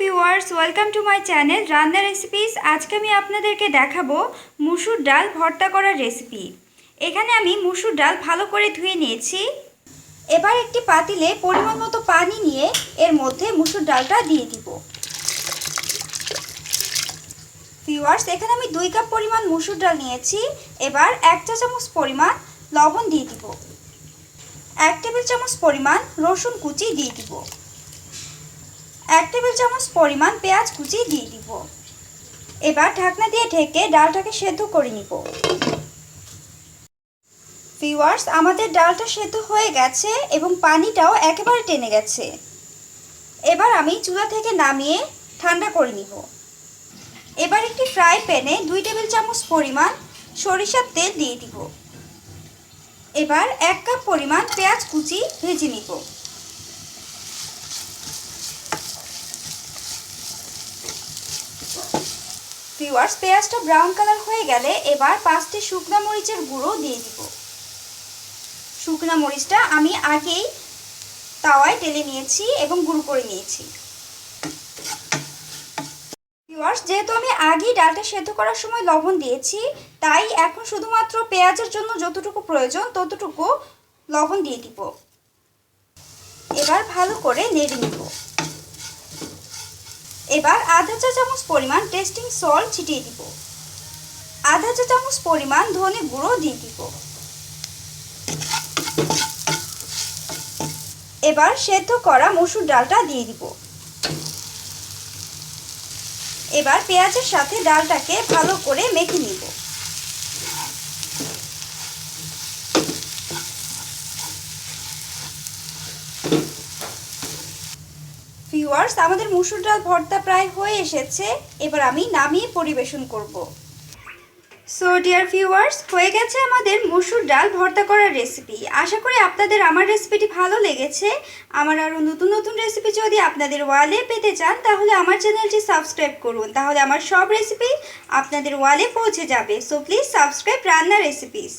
Viewers welcome to my channel রান্না recipes আজকে আমি আপনাদেরকে দেখাবো মুসুর ডাল ভর্তা করার রেসিপি এখানে আমি মুসুর ডাল ভালো করে ধুয়ে নিয়েছি। এবার একটি পাতিলে পরিমাণ মতো পানি নিয়ে এর মধ্যে মুসুর ডালটা দিয়ে দিব। ভিউয়ার্স এখানে আমি দুই কাপ পরিমাণ মুসুর ডাল নিয়েছি। এবার এক চা চামচ পরিমাণ লবণ দিয়ে দিব। এক টেবিল চামচ পরিমাণ রসুন কুচি দিয়ে দিব। এক টেবিল চামচ পরিমাণ পেঁয়াজ কুচি দিয়ে দিব। এবার ঢাকনা দিয়ে ঢেকে ডালটাকে সেদ্ধ করে নিব। ভিউয়ার্স, আমাদের ডালটা সেদ্ধ হয়ে গেছে এবং পানিটাও একেবারে টেনে গেছে। এবার আমি চুলা থেকে নামিয়ে ঠান্ডা করে নিব। এবার একটি ফ্রাই প্যানে দুই টেবিল চামচ পরিমাণ সরিষার তেল দিয়ে দিব। এবার এক কাপ পরিমাণ পেঁয়াজ কুচি ভেজে নিব। ভিউয়ার্স পেঁয়াজটা ব্রাউন কালার হয়ে গেলে এবার পাঁচটি শুকনা মরিচের গুঁড়ো দিয়ে দিব। শুকনা মরিচটা আমি আগেই তাওয়ায় টেলে নিয়েছি এবং গুঁড়ো করে নিয়েছি। ভিউয়ার্স যেহেতু আমি আগেই ডালটা সেদ্ধ করার সময় লবণ দিয়েছি, তাই এখন শুধুমাত্র পেঁয়াজের জন্য যতটুকু প্রয়োজন ততটুকু লবণ দিয়ে দিব। এবার ভালো করে নেড়ে নিব। এবার আধা চা চামচ পরিমাণ টেস্টিং সল্ট ছিটিয়ে দিব। আধা চা চামচ পরিমাণ ধনে গুঁড়ো দিয়ে দিব। এবার সেদ্ধ করা মসুর ডালটা দিয়ে দিব। এবার পেঁয়াজের সাথে ডালটাকে ভালো করে মেখে নিব। ভিউয়ার্স আমাদের মুসুর ডাল ভর্তা প্রায় হয়ে এসেছে। এবার আমি নামিয়ে পরিবেশন করব। সো ডিয়ার ভিউয়ার্স হয়ে গেছে আমাদের মুসুর ডাল ভর্তা করার রেসিপি আশা করি আপনাদের আমার রেসিপিটি ভালো লেগেছে। আমার আরও নতুন নতুন রেসিপি যদি আপনাদের ওয়ালে পেতে চান, তাহলে আমার চ্যানেলটি সাবস্ক্রাইব করুন। তাহলে আমার সব রেসিপি আপনাদের ওয়ালে পৌঁছে যাবে। সো প্লিজ সাবস্ক্রাইব রান্না রেসিপিস